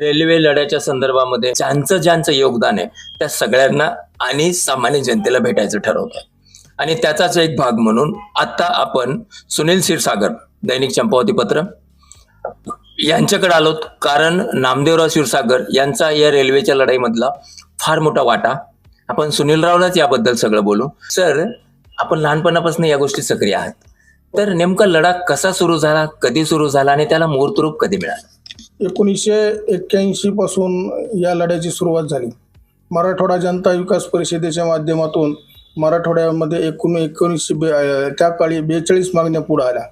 Railway लढ्याच्या संदर्भामध्ये ज्यांचं ज्यांचं योगदान आहे त्या सगळ्यांना आणि सामान्य जनतेला भेटायचं ठरवतं आणि त्याचाच एक भाग म्हणून आता आपण सुनील क्षीरसागर दैनिक चंपावती पत्र यांच्याकडे आलोत कारण नामदेवराव क्षीरसागर यांचा या रेल्वेच्या लढाईमधला फार मोठा वाटा. आपण सुनीलरावलाच याबद्दल सगळं बोलू. सर आपण लहानपणापासून या गोष्टी सक्रिय आहात. तर नेमका लढा कसा सुरू झाला कधी सुरू झाला आणि त्याला मुहूर्तरूप कधी मिळालं? एकोणीसशे एक्क्याऐंशी पासून या लढ्याची सुरुवात झाली. मराठवाडा जनता विकास परिषदेच्या माध्यमातून मराठवाड्यामध्ये एकूण एकोणीसशे बे त्या काळी बेचाळीस मागण्या पुढे आल्या.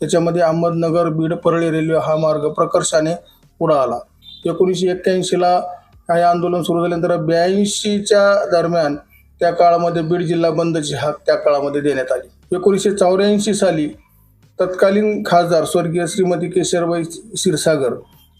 त्याच्यामध्ये अहमदनगर बीड परळी रेल्वे हा मार्ग प्रकर्षाने पुढे आला. एकोणीसशे एक्क्याऐंशीला हे आंदोलन सुरू झाल्यानंतर ब्याऐंशीच्या दरम्यान त्या काळामध्ये बीड जिल्हा बंदची हाक त्या काळामध्ये देण्यात आली. एकोणीसशे चौऱ्याऐंशी साली तत्कालीन खासदार स्वर्गीय श्रीमती केशरबाई क्षीरसागर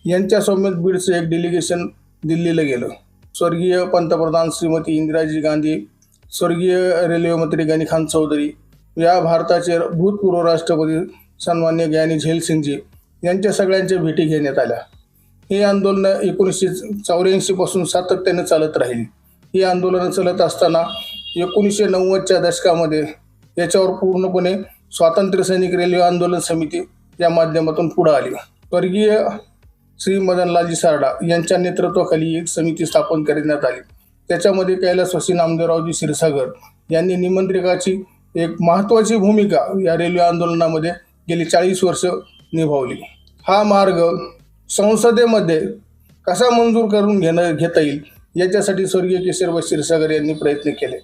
यांच्या सौम्यत बीडचं एक डेलिगेशन दिल्लीला गेलं. स्वर्गीय पंतप्रधान श्रीमती इंदिराजी गांधी स्वर्गीय रेल्वे मंत्री गनी खान चौधरी या भारताचे भूतपूर्व राष्ट्रपती सन्मान्य ज्ञानी झैलसिंगजी यांच्या सगळ्यांच्या भेटी घेण्यात आल्या. हे आंदोलन एकोणीसशे चौऱ्याऐंशीपासून सातत्यानं सातत्याने चालत राहिली. ही आंदोलनं चालत असताना एकोणीसशे नव्वदच्या दशकामध्ये याच्यावर पूर्णपणे स्वातंत्र्य सैनिक रेल्वे आंदोलन समिती या माध्यमातून पुढे आली. स्वर्गीय श्री मदनलालजी सारडा यांच्या नेतृत्वाखाली एक समिती स्थापन करण्यात आली. त्याच्यामध्ये कैलासवासी नामदेवरावजी क्षीरसागर यांनी निमंत्रिकाची एक महत्त्वाची भूमिका या रेल्वे आंदोलनामध्ये गेली चाळीस वर्ष निभावली. हा मार्ग संसदेमध्ये कसा मंजूर करून घेणं घेता येईल याच्यासाठी स्वर्गीय केशरबाई क्षीरसागर यांनी प्रयत्न केले.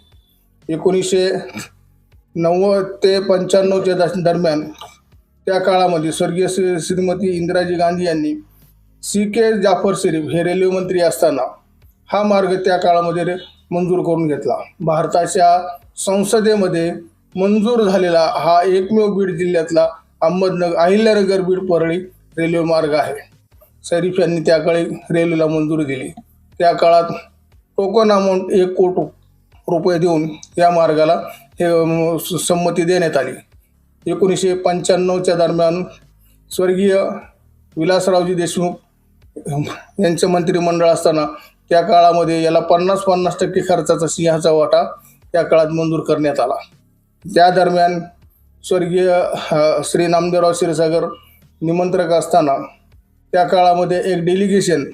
एकोणीसशे नव्वद ते पंच्याण्णवच्या दश- दरम्यान त्या काळामध्ये स्वर्गीय श्री श्रीमती इंदिराजी गांधी यांनी सी के जाफर शरीफ हे रेल्वे मंत्री असताना हा मार्ग त्या काळामध्ये रे- मंजूर करून घेतला. भारताच्या संसदेमध्ये मंजूर झालेला हा एकमेव बीड जिल्ह्यातला अहमदनगर अहिल्यानगर बीड परळी रेल्वे मार्ग आहे. शरीफ यांनी त्या काळी रेल्वेला मंजुरी दिली. त्या काळात टोकन अमाऊंट एक कोटी रुपये देऊन या मार्गाला हे स- संमती देण्यात आली. एकोणीसशे पंच्याण्णवच्या दरम्यान स्वर्गीय विलासरावजी देशमुख यांचं मंत्रिमंडळ असताना त्या काळामध्ये याला पन्नास पन्नास टक्के खर्चाचा सिंहाचा वाटा त्या काळात मंजूर करण्यात आला. त्या दरम्यान स्वर्गीय श्री नामदेवराव क्षीरसागर निमंत्रक असताना त्या काळामध्ये एक डेलिगेशन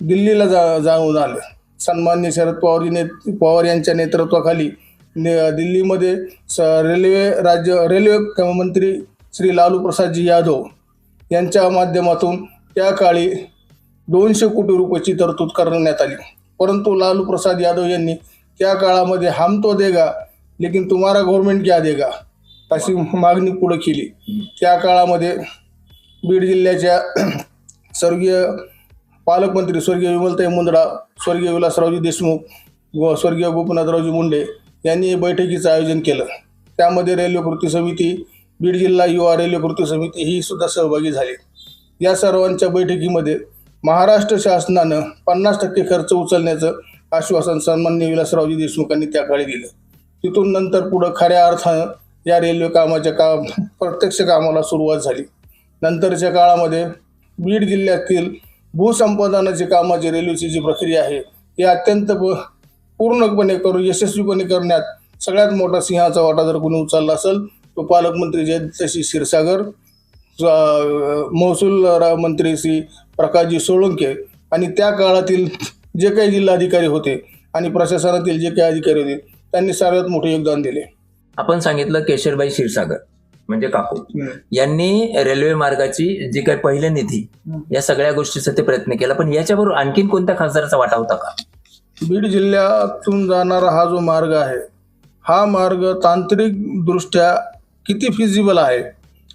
दिल्लीला जा जाऊन आलं. सन्मान्य शरद पवार ने पवार यांच्या नेतृत्वाखाली ने- दिल्लीमध्ये स रेल्वे राज्य रेल्वे मंत्री श्री लालू प्रसादजी यादव यांच्या माध्यमातून त्या काळी दोनशे कोटी रुपयाची तरतूद करण्यात आली. परंतु लालू प्रसाद यादव यांनी त्या काळामध्ये हम तो देगा लेकिन तुम्हारा गव्हर्नमेंट क्या देगा? अशी मागणी पुढे केली. त्या काळामध्ये बीड जिल्ह्याच्या स्वर्गीय पालकमंत्री स्वर्गीय विमलताई मुंदडा स्वर्गीय विलासरावजी देशमुख व स्वर्गीय गोपीनाथरावजी मुंडे यांनी बैठकीचं आयोजन केलं. त्यामध्ये रेल्वे कृती समिती बीड जिल्हा युवा रेल्वे कृती समिती ही सुद्धा सहभागी झाली. या सर्वांच्या बैठकीमध्ये महाराष्ट्र शासनानं पन्नास टक्के खर्च उचलण्याचं आश्वासन सन्मान्य विलासरावजी देशमुखांनी त्याकाळी दिलं. तिथून नंतर पुढं खऱ्या अर्थानं या रेल्वे कामाच्या काम प्रत्यक्ष कामाला सुरुवात झाली. नंतरच्या काळामध्ये बीड जिल्ह्यातील भूसंपादनाची कामाची रेल्वेची जी प्रक्रिया आहे ती अत्यंत पूर्णपणे करू यशस्वीपणे करण्यात सगळ्यात मोठा सिंहाचा वाटा जर कोणी उचलला असेल तो पालकमंत्री जयंतशी क्षीरसागर महसूल मंत्री श्री प्रकाशजी सोळंके आणि त्या काळातील जे काही जिल्हाधिकारी होते आणि प्रशासनातील जे काही अधिकारी होते त्यांनी सर्वात मोठे योगदान दिले. आपण सांगितलं केशरबाई क्षीरसागर. म्हणजे काकू. यांनी रेल्वे मार्गाची जी काही पहिले निधी या सगळ्या गोष्टीचा ते प्रयत्न केला. पण याच्याबरोबर आणखीन कोणत्या खासदाराचा वाटा होता का? बीड जिल्ह्यातून जाणारा हा जो मार्ग आहे हा मार्ग तांत्रिक दृष्ट्या किती फिजिबल आहे?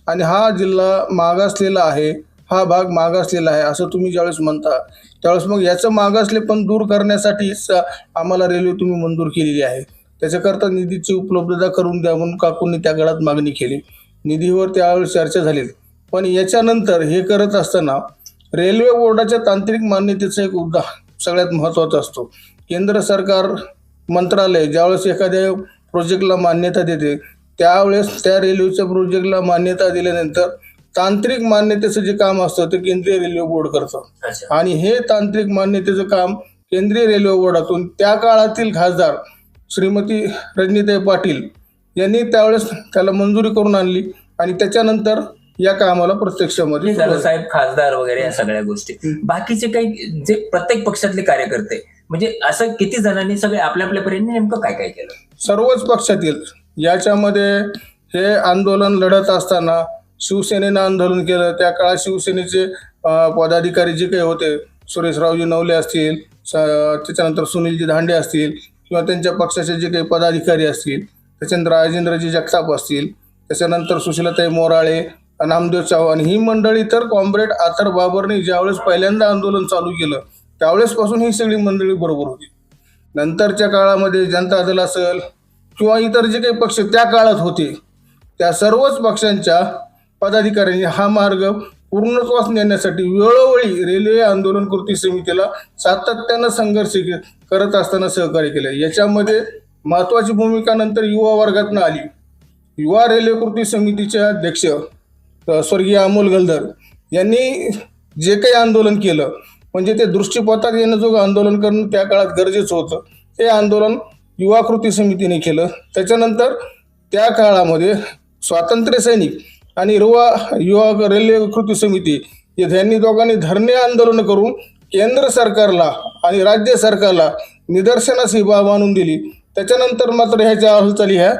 आणि हा जिल्हा मागासलेला आहे हा भाग मागासलेला आहे असं तुम्ही ज्यावेळेस म्हणता त्यावेळेस मग याचं मागासले पण दूर करण्यासाठीच आम्हाला रेल्वे तुम्ही मंजूर केलेली आहे. त्याच्याकरता निधीची उपलब्धता करून द्या म्हणून काकूंनी त्या काळात मागणी केली. निधीवर त्यावेळेस चर्चा झाली पण याच्यानंतर हे करत असताना रेल्वे बोर्डाच्या तांत्रिक मान्यतेचं एक उद्दा सगळ्यात महत्त्वाचा असतो. केंद्र सरकार मंत्रालय ज्यावेळेस एखाद्या प्रोजेक्टला मान्यता देते त्यावेळेस त्या रेल्वेच्या प्रोजेक्टला मान्यता दिल्यानंतर तांत्रिक मान्यतेचं जे काम असतं ते केंद्रीय रेल्वे बोर्ड करतं. आणि हे तांत्रिक मान्यतेचं काम केंद्रीय रेल्वे बोर्डातून त्या काळातील खासदार श्रीमती रजनीताई पाटील यांनी त्यावेळेस त्याला मंजुरी करून आणली आणि त्याच्यानंतर या कामाला प्रत्यक्षामध्ये झालं. साहेब खासदार वगैरे या सगळ्या गोष्टी. बाकीचे काही जे प्रत्येक पक्षातले कार्यकर्ते म्हणजे असं किती जणांनी सगळे आपल्या आपल्या परीने नेमकं काय काय केलं? सर्वच पक्षातील याच्यामध्ये हे आंदोलन लढत असताना शिवसेनेनं आंदोलन केलं. त्या काळात शिवसेनेचे पदाधिकारी जे काही होते सुरेशरावजी नवले असतील त्याच्यानंतर सुनीलजी धांडे असतील किंवा त्यांच्या पक्षाचे जे काही पदाधिकारी असतील त्याच्यानंतर राजेंद्रजी जगताप असतील. त्याच्यानंतर सुशीलाताई मोराळे नामदेव चव्हाण ही मंडळी तर कॉम्रेड आतर बाबरने ज्यावेळेस पहिल्यांदा आंदोलन चालू केलं त्यावेळेसपासून ही सगळी मंडळी बरोबर होती. नंतरच्या काळामध्ये जनता दल असेल किंवा इतर जे काही पक्ष त्या काळात होते त्या सर्वच पक्षांच्या पदाधिकाऱ्यांनी हा मार्ग पूर्णत्वास नेण्यासाठी वेळोवेळी रेल्वे आंदोलन कृती समितीला सातत्यानं संघर्ष के- करत असताना सहकार्य केले. याच्यामध्ये महत्वाची भूमिका नंतर युवा वर्गातनं आली. युवा रेल्वे कृती समितीचे अध्यक्ष स्वर्गीय अमोल गलधर यांनी जे काही आंदोलन केलं म्हणजे ते दृष्टीपथात येण्याजोगं आंदोलन करणं त्या काळात गरजेचं होतं. हे आंदोलन युवा कृती समितीने केलं. त्याच्यानंतर त्या काळामध्ये स्वातंत्र्य सैनिक आणि रुवा युवा रेल्वे कृती समिती यांनी दोघांनी धरणे आंदोलन करून केंद्र सरकारला आणि राज्य सरकारला निदर्शनास ही बाब आणून दिली. त्याच्यानंतर मात्र ह्याच्या हालचाली ह्या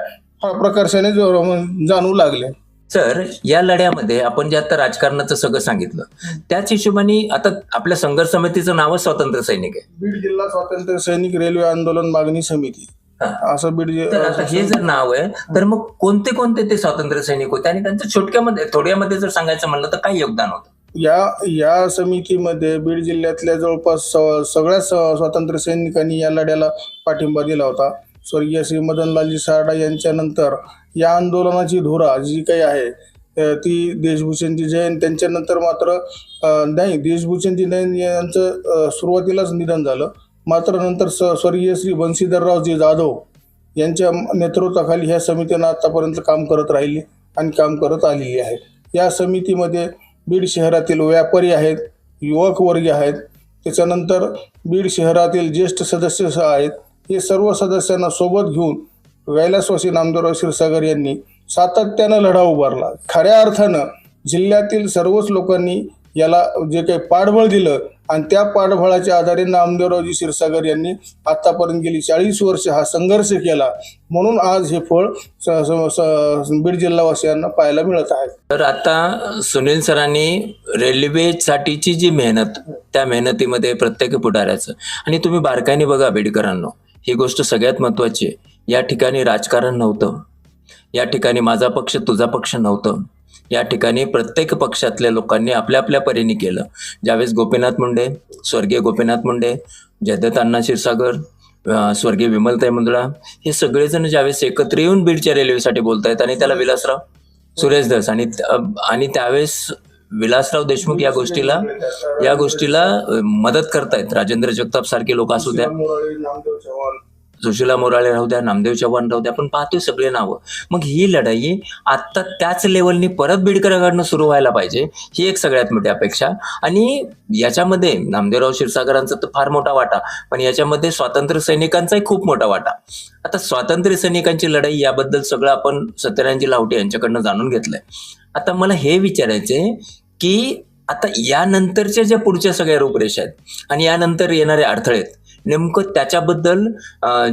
हा प्रकर्षाने जो- जाणवू लागल्या. सर या लढ्यामध्ये आपण जे आता राजकारणाचं सगळं सांगितलं त्याच हिशोबाने आता आपल्या संघर्ष समितीचं नावच स्वातंत्र्य सैनिक आहे. बीड जिल्हा स्वातंत्र्य सैनिक रेल्वे आंदोलन मागणी समिती. असं बीड हे जर नाव आहे तर मग कोणते कोणते ते स्वातंत्र्य सैनिक होते? आणि त्यांचं छोटक्यामध्ये थोड्यामध्ये जर सांगायचं म्हणलं तर काय योगदान होतं? या या समितीमध्ये बीड जिल्ह्यातल्या जवळपास स- सगळ्या स्वातंत्र्य सैनिकांनी या लढ्याला पाठिंबा दिला होता. स्वर्गीय श्री मदनलालजी सारडा यांच्यानंतर या आंदोलनाची धुरा जी काही आहे ती देशभूषणजी जैन त्यांच्यानंतर मात्र नाही देशभूषणजी जैन यांचं सुरुवातीलाच निधन झालं. मात्र नंतर स स्वर्गीय श्री बंशीधररावजी जाधव यांच्या नेतृत्वाखाली ह्या समितीनं आतापर्यंत काम करत राहिली आणि काम करत आलेली आहे. या समितीमध्ये बीड शहरातील व्यापारी आहेत युवक वर्ग आहेत. त्याच्यानंतर बीड शहरातील ज्येष्ठ सदस्य आहेत. हे सर्व सदस्यांना सोबत घेऊन वैलासवासी नामदेवराव क्षीरसागर यांनी सातत्यानं लढा उभारला. खऱ्या अर्थानं जिल्ह्यातील सर्वच लोकांनी याला जे काही पाठबळ दिलं आणि त्या पाठबळाच्या आधारे नामदेवरावजी क्षीरसागर यांनी आतापर्यंत गेली चाळीस वर्ष हा संघर्ष केला. म्हणून आज हे फळ स- स- बीड जिल्हावासियांना पाहायला मिळत आहे. तर आता सुनील सरांनी रेल्वेसाठीची जी मेहनत त्या मेहनतीमध्ये प्रत्येक पुढाऱ्याचं. आणि तुम्ही बारकाईने बघा आंबेडकरांनो ही गोष्ट सगळ्यात महत्वाची आहे. या ठिकाणी राजकारण नव्हतं. या ठिकाणी माझा पक्ष तुझा पक्ष नव्हतं. या ठिकाणी प्रत्येक पक्षातल्या लोकांनी आपल्या आपल्या परीने केलं. ज्यावेळेस गोपीनाथ मुंडे स्वर्गीय गोपीनाथ मुंडे जयदत्त अण्णा क्षीरसागर स्वर्गीय विमलताई मुंदळा हे सगळेजण ज्यावेळेस एकत्र येऊन बीडच्या रेल्वेसाठी बोलतायत आणि त्याला विलासराव सुरेश धस आणि आणि त्यावेळेस विलासराव देशमुख या गोष्टीला या गोष्टीला मदत करतायत. राजेंद्र जगताप सारखे लोक असू द्या. सुशीला मोराळे राहू द्या नामदेव चव्हाण राहू द्या आपण पाहतोय सगळे नावं. मग ही लढाई आत्ता त्याच लेवलनी परत बीडकरांकडनं सुरू व्हायला पाहिजे ही एक सगळ्यात मोठी अपेक्षा. आणि याच्यामध्ये नामदेवराव क्षीरसागरांचा तर फार मोठा वाटा पण याच्यामध्ये स्वातंत्र्य सैनिकांचाही खूप मोठा वाटा. आता स्वातंत्र्य सैनिकांची लढाई याबद्दल सगळं आपण सत्यनारायणजी लावटे यांच्याकडनं जाणून घेतलंय. आता मला हे विचारायचे की आता यानंतरच्या ज्या पुढच्या सगळ्या रूपरेषा आहेत आणि यानंतर येणारे अडथळे आहेत नेमकं त्याच्याबद्दल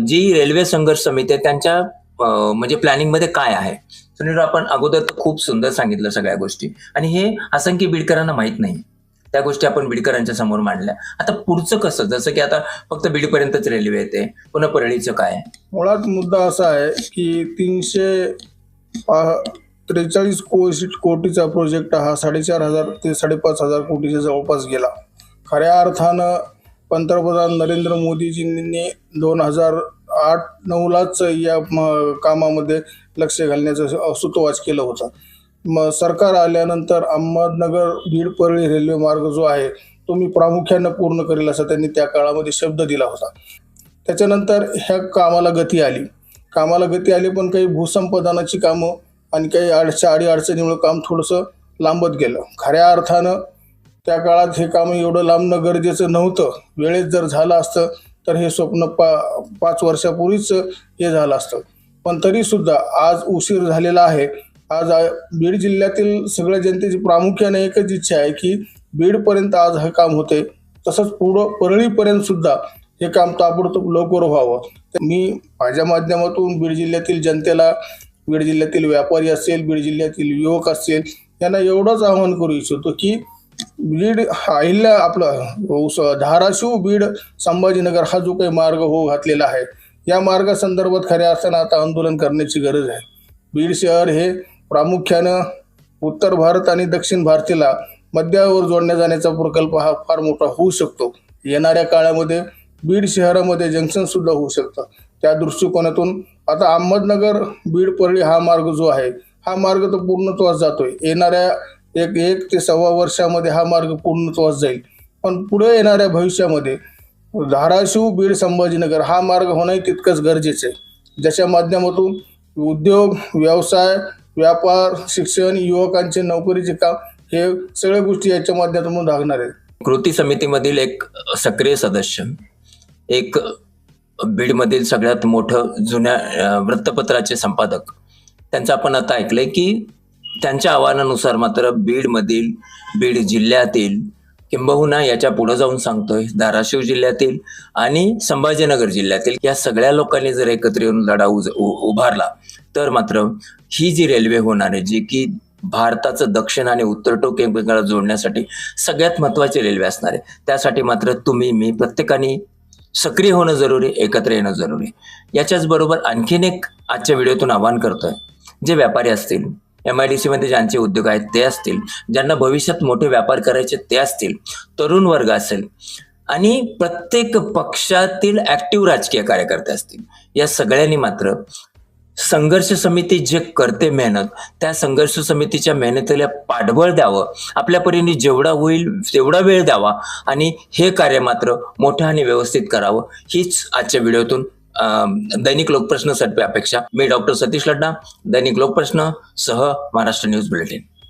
जी रेल्वे संघर्ष समिती आहे त्यांच्या म्हणजे प्लॅनिंगमध्ये काय आहे? सुनील आपण अगोदर खूप सुंदर सांगितलं सगळ्या गोष्टी. आणि हे असंख्य बीडकरांना माहीत नाही. त्या गोष्टी आपण बीडकरांच्या समोर मांडल्या. आता पुढचं कसं? जसं की आता फक्त बीडपर्यंतच रेल्वे येते. पुन्हा परळीचं काय? मुळात मुद्दा असा आहे की तीनशे त्रेचाळीस कोटी कोटीचा प्रोजेक्ट हा साडेचार हजार ते साडेपाच हजार कोटीच्या जवळपास गेला. खऱ्या अर्थानं पंतप्रधान नरेंद्र मोदीजींनी दोन हजार आठ नऊलाच या म- कामामध्ये लक्ष घालण्याचं सुतोवाच केलं होतं. मग सरकार आल्यानंतर अहमदनगर बीड परळी रेल्वे मार्ग जो आहे तो मी प्रामुख्यानं पूर्ण करेल असा त्यांनी त्या काळामध्ये शब्द दिला होता. त्याच्यानंतर ह्या कामाला गती आली. कामाला गती आली पण काही भूसंपादनाची कामं आणि काही अडचण अडी अडचणीमुळे काम थोडंसं लांबत गेलं. खऱ्या अर्थानं त्या काळात हे काम एवढं लांबणं गरजेचं नव्हतं. वेळेत जर झालं असतं तर हे स्वप्न पा पाच वर्षापूर्वीच हे झालं असतं. पण तरीसुद्धा आज उशीर झालेला आहे. आज बीड जिल्ह्यातील सगळ्या जनतेची प्रामुख्याने एकच इच्छा आहे की बीडपर्यंत आज हे काम होते. तसंच पुढं परळीपर्यंत सुद्धा हे काम ताबडतोब लवकर व्हावं. तर मी माझ्या माध्यमातून बीड जिल्ह्यातील जनतेला बीड जिल्ह्यातील व्यापारी असेल बीड जिल्ह्यातील युवक असेल यांना एवढंच आवाहन करू इच्छितो की बीड अहिल्या आपलं धाराशिव बीड संभाजीनगर हा जो काही मार्ग हो घातलेला आहे या मार्गासंदर्भात खऱ्या अर्थानं आता आंदोलन करण्याची गरज आहे. बीड शहर हे प्रामुख्यानं उत्तर भारत आणि दक्षिण भारतीला मध्यावर जोडण्या जाण्याचा प्रकल्प हा फार मोठा होऊ शकतो. येणाऱ्या काळामध्ये बीड शहरामध्ये जंक्शन सुद्धा होऊ शकतं. त्या दृष्टिकोनातून आता अहमदनगर बीड परळी हा मार्ग जो आहे हा मार्ग तर पूर्णत्वास जातोय. येणाऱ्या एक एक ते सव्वा वर्षामध्ये हा मार्ग पूर्णत्वास जाईल. पण पुढे येणाऱ्या भविष्यामध्ये धाराशिव बीड संभाजीनगर हा मार्ग होणंही तितकंच गरजेचं आहे. ज्याच्या माध्यमातून उद्योग व्यवसाय व्यापार शिक्षण युवकांचे नोकरीचे काम हे सगळ्या गोष्टी याच्या माध्यमातून लागणार आहेत. कृती समितीमधील एक सक्रिय सदस्य एक बीडमधील सगळ्यात मोठं जुन्या वृत्तपत्राचे संपादक. त्यांचं आपण आता ऐकलंय की त्यांच्या आव्हानानुसार मात्र बीडमधील बीड जिल्ह्यातील किंबहुना याच्यापुढे जाऊन सांगतोय. धाराशिव जिल्ह्यातील आणि संभाजीनगर जिल्ह्यातील या सगळ्या लोकांनी जर एकत्र येऊन लढा उज- उ- उभारला तर मात्र ही जी रेल्वे होणार आहे जी की भारताचं दक्षिण आणि उत्तर टोक एकमेकाला जोडण्यासाठी सगळ्यात महत्वाची रेल्वे असणार आहे. त्यासाठी मात्र तुम्ही मी प्रत्येकाने सक्रिय होणं जरुरी एकत्र येणं जरुरी. याच्याच बरोबर आणखीन एक आजच्या व्हिडिओतून आवाहन करतोय. जे व्यापारी असतील एम आय डी सीमध्ये ज्यांचे उद्योग आहेत ते असतील ज्यांना भविष्यात मोठे व्यापार करायचे ते असतील तरुण वर्ग असेल आणि प्रत्येक पक्षातील ऍक्टिव्ह राजकीय कार्यकर्ते असतील या सगळ्यांनी मात्र संघर्ष समिती जे करते मेहनत त्या संघर्ष समितीच्या मेहनतीला पाठबळ द्यावं आपल्या परीने जेवढा होईल तेवढा वेळ द्यावा आणि हे कार्य मात्र मोठं आणि व्यवस्थित करावं हीच आजच्या व्हिडिओतून दैनिक लोकप्रश्न सटपे अपेक्षा. मी डॉक्टर सतीश लड्डा दैनिक लोकप्रश्न सह महाराष्ट्र न्यूज बुलेटिन.